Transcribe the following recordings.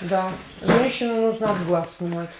Да. Женщину нужно от глаз снимать.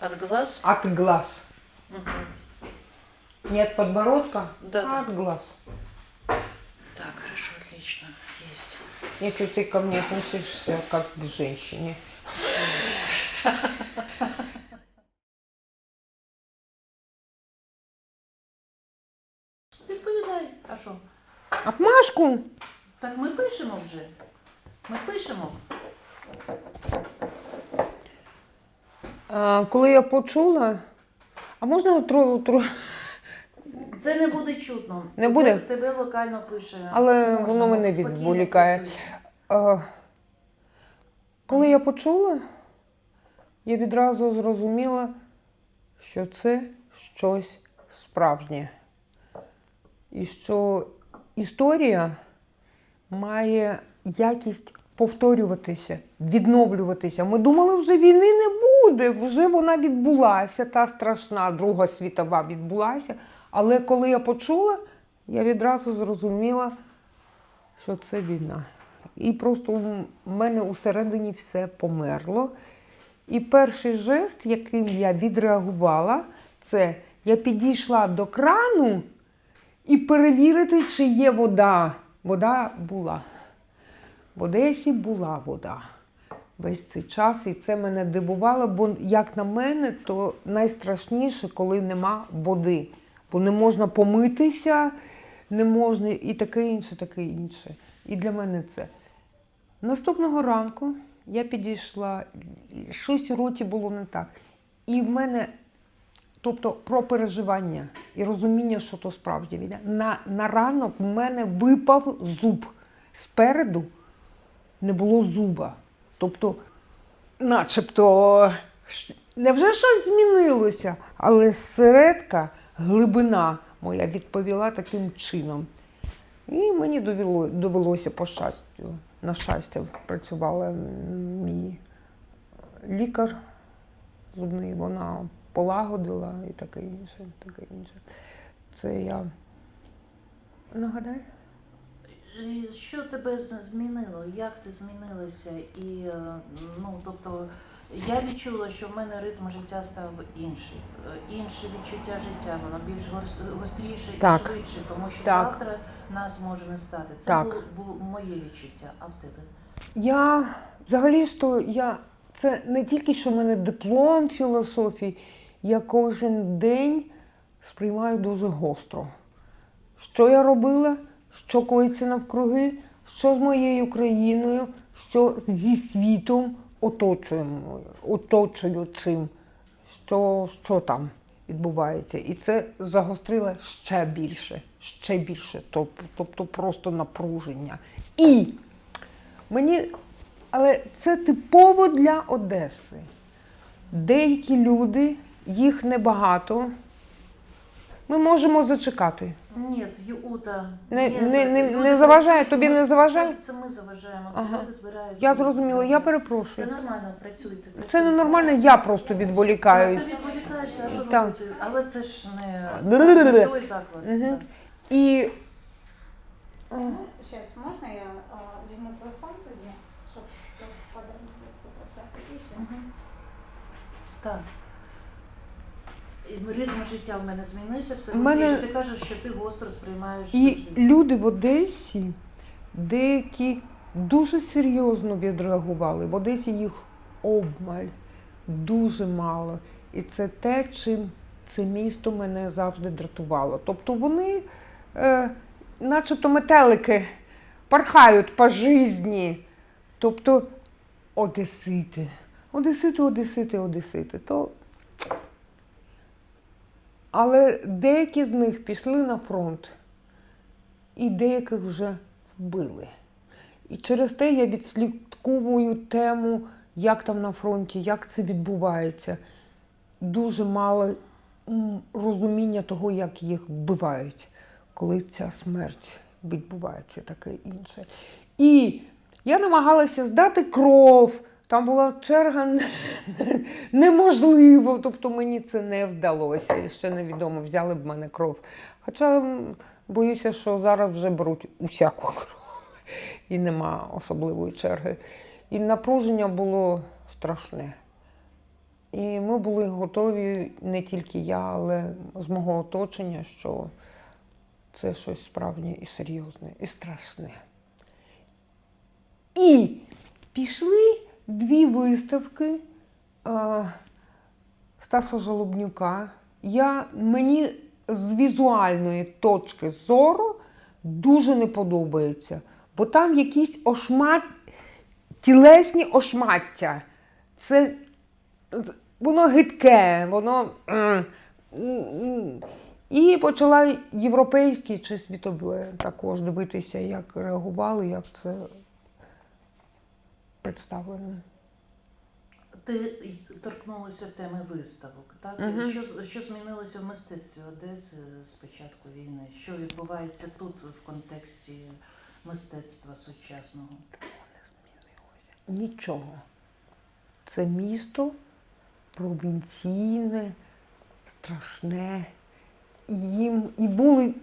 От глаз? От глаз. Мгм. Не от подбородка, Да, а да. от глаз. Так, хорошо, отлично. Есть. Если ты ко мне относишься как к женщине. Відповідай. А що? Отмашку! Так ми пишемо вже. Ми пишемо. А, коли я почула, а можна трохи, трохи, Це не буде чутно. Не буде? Тебе, тебе локально пише. Але Можна, воно мене відволікає. А, коли я почула, я відразу зрозуміла, що це щось справжнє. І що історія має якість повторюватися, відновлюватися. Ми думали, вже війни не буде, вже вона відбулася, та страшна Друга світова відбулася. Але коли я почула, я відразу зрозуміла, що це війна. І просто в мене усередині все померло. І перший жест, яким я відреагувала, це я підійшла до крану і перевірити, чи є вода. Вода була. В Одесі була вода весь цей час, і це мене дивувало, бо, як на мене, то найстрашніше, коли нема води. Бо не можна помитися, не можна і таке інше, таке інше. І для мене це. Наступного ранку я підійшла, щось у роті було не так. І в мене, тобто про переживання і розуміння, що то справді війна. На, на ранок в мене випав зуб. Спереду не було зуба. Тобто, начебто, невже щось змінилося? Але середка, глибина моя відповіла таким чином. І мені довело, довелося по щастю. На щастя, працювала мій лікар зубний, вона полагодила і таке інше, таке інше. Це я нагадаю. І Що тебе змінило? Як ти змінилася? І е, ну, тобто, я відчула, що в мене ритм життя став інший. Е, Інше відчуття життя, воно більш гос- гостріше і Так. швидше, тому що Так. завтра нас може не стати. Це Так. було, було моє відчуття, а в тебе? Я взагалі ж то я це не тільки що в мене диплом філософії, я кожен день сприймаю дуже гостро. Що я робила, що коїться навкруги, що з моєю країною, що зі світом оточуючим, що, що там відбувається. І це загострило ще більше, ще більше, тобто просто напруження. І Мені, але це типово для Одеси. Деякі люди, їх небагато. Ми можемо зачекати. Ні, Юта. Не- ні, не- не- люди не заважає, працюють, тобі ми- не заважає? Це, ми заважаємо, Ага. люди збираються. Я зрозуміла, я Це перепрошую. нормально, працюйте. Це працюйте. ненормально, я просто відволікаюсь. ти відволікаєшся, а що Так. робити? Але це ж не, не той заклад. Мгм. І Сейчас можна я а, візьму телефон тоді, щоб просто подати. Так. Ритм життя в мене змінився, все мене-. Ти кажеш, що ти гостро сприймаєш. І люди в Одесі, деякі дуже серйозно відреагували. В Одесі їх обмаль, дуже мало. І це те, чим це місто мене завжди дратувало. Тобто вони, е, начебто метелики, пархають по житті. Тобто одесити. Одесити, одесити, одесити. То... Але деякі з них пішли на фронт і деяких вже вбили. І через те я відслідковую тему, як там на фронті, як це відбувається. Дуже мало розуміння того, як їх вбивають, коли ця смерть відбувається, таке інше. І я намагалася здати кров. Там була черга неможливо, тобто мені це не вдалося. І ще невідомо, взяли б мене кров. Хоча боюся, що зараз вже беруть усяку кров і нема особливої черги. І напруження було страшне. І ми були готові, не тільки я, але з мого оточення, що це щось справжнє і серйозне, і страшне. І пішли дві виставки е, Стаса Жалобнюка. Я, мені з візуальної точки зору дуже не подобається, бо там якісь ошмат, тілесні ошмаття. Це воно гидке, воно. І почала європейські чи світові також дивитися, як реагували, як це представлено. Ти торкнулася теми виставок. Так? Мгм. Що, що змінилося в мистецтві Одеси з початку війни? Що відбувається тут в контексті мистецтва сучасного? Нічого. Це місто провінційне, страшне. І їм і були,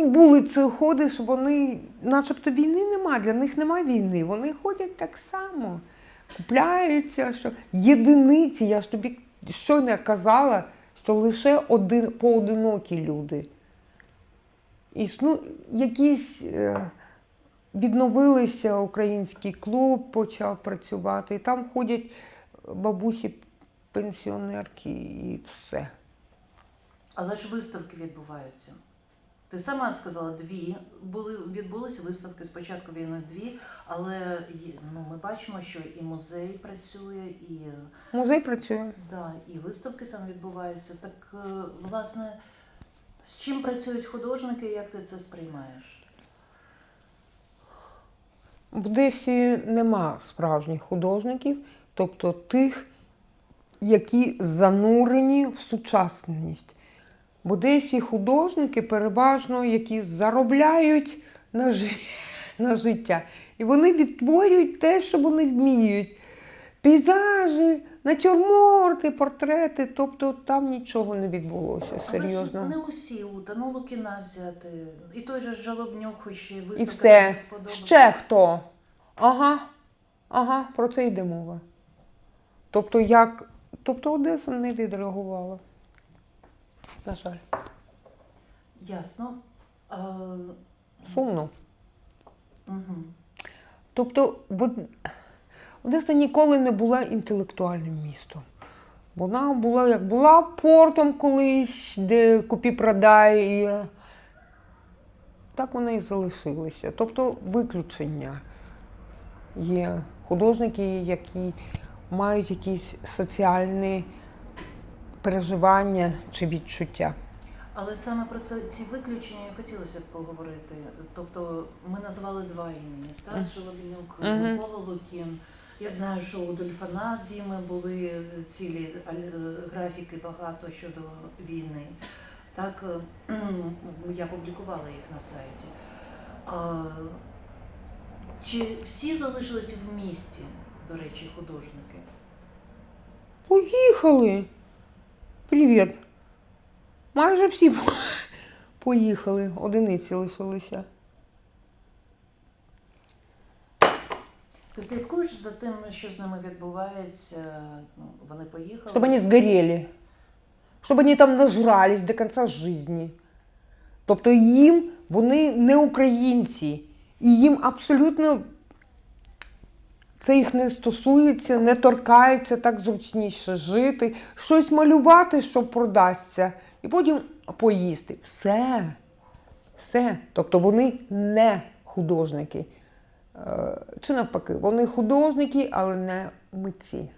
і були ці ходи, що вони, начебто війни нема, для них нема війни. Вони ходять так само, купляються, що єдиниці, я ж тобі щойно казала, що лише один, поодинокі люди. Існу, якісь. Е, відновилися, український клуб почав працювати, і там ходять бабусі пенсіонерки і все. Але ж виставки відбуваються. Ти сама сказала, дві були відбулися виставки спочатку війни дві, але ну, ми бачимо, що і музей працює, і, Музей працює. да, і виставки там відбуваються. Так, е, власне, з чим працюють художники, як ти це сприймаєш? В Одесі нема справжніх художників, тобто тих, які занурені в сучасність. В Одесі художники переважно, які заробляють на, жи... на життя. І вони відтворюють те, що вони вміють. Пейзажі, натюрморти, портрети, тобто там нічого не відбулося серйозно. Але ж не усі Ута, ну Лукіна взяти. І той же Жалобнюк, хоч і виставка І все. Ще хто? Ага, ага, про це йде мова. Тобто, як. Тобто Одеса не відреагувала. На жаль. Ясно. А, Сумно. угу. Тобто, бо Одеса ніколи не була інтелектуальним містом. Вона була як була портом колись, де купі-продай. І... е, Так вона і залишилася. Тобто виключення. Є художники, які мають якісь соціальні переживання чи відчуття. Але саме про це ці виключення я хотілося б поговорити. Тобто ми назвали два імені: Стас Жолобнюк, Мгм. Микола Лукін. Я знаю, що у Дольфана Діми були цілі графіки багато щодо війни. Так, е, я публікувала їх на сайті. А, чи всі залишилися в місті, до речі, художники? Поїхали. Привіт. Майже всі поїхали, одиниці лишилися. Ти слідкуєш за тим, що з ними відбувається? Ну, Вони поїхали. Щоб вони згоріли. Щоб вони там нажрались до кінця життя. Тобто їм вони не українці. І їм абсолютно це їх не стосується, не торкається, так зручніше жити, щось малювати, що продасться, і потім поїсти. Все. Все. Тобто вони не художники. Е, Чи навпаки, вони художники, але не митці.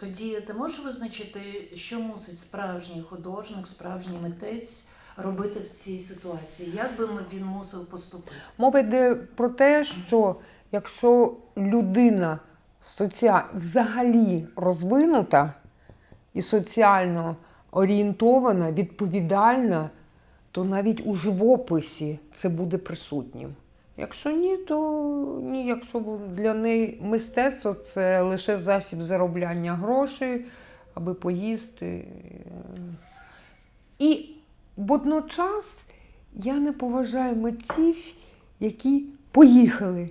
Тоді ти можеш визначити, що мусить справжній художник, справжній митець робити в цій ситуації? Як би він мусив поступити? Мова йде про те, що якщо людина соціа... взагалі розвинута і соціально орієнтована, відповідальна, то навіть у живописі це буде присутнім. Якщо ні, то ні, якщо для неї мистецтво це лише засіб заробляння грошей, аби поїсти. І водночас я не поважаю митців, які поїхали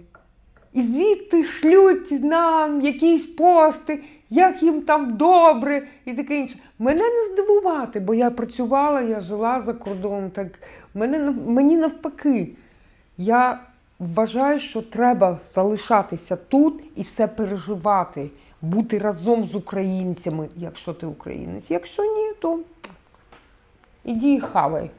і звідти шлють нам якісь пости, як їм там добре і таке інше. Мене не здивувати, бо я працювала, я жила за кордоном. Так мене мені навпаки. Я вважаю, що треба залишатися тут і все переживати, бути разом з українцями, якщо ти українець. Якщо ні, то іди і хавай.